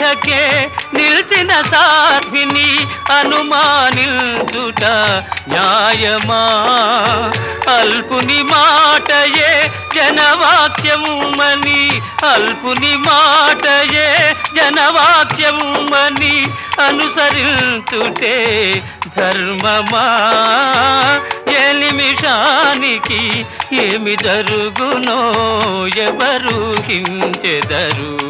కొరకే నిలిచిన సాధ్విని అనుమానించుట న్యాయమా? అల్పుని మాటయే జనవాక్యముమని అల్పుని మాటయే జనవాక్యముమని అనుసరించుటే ధర్మమా? ఏ నిమిషానికి ఏమి జరుగునో ఎవరు హించెదరు?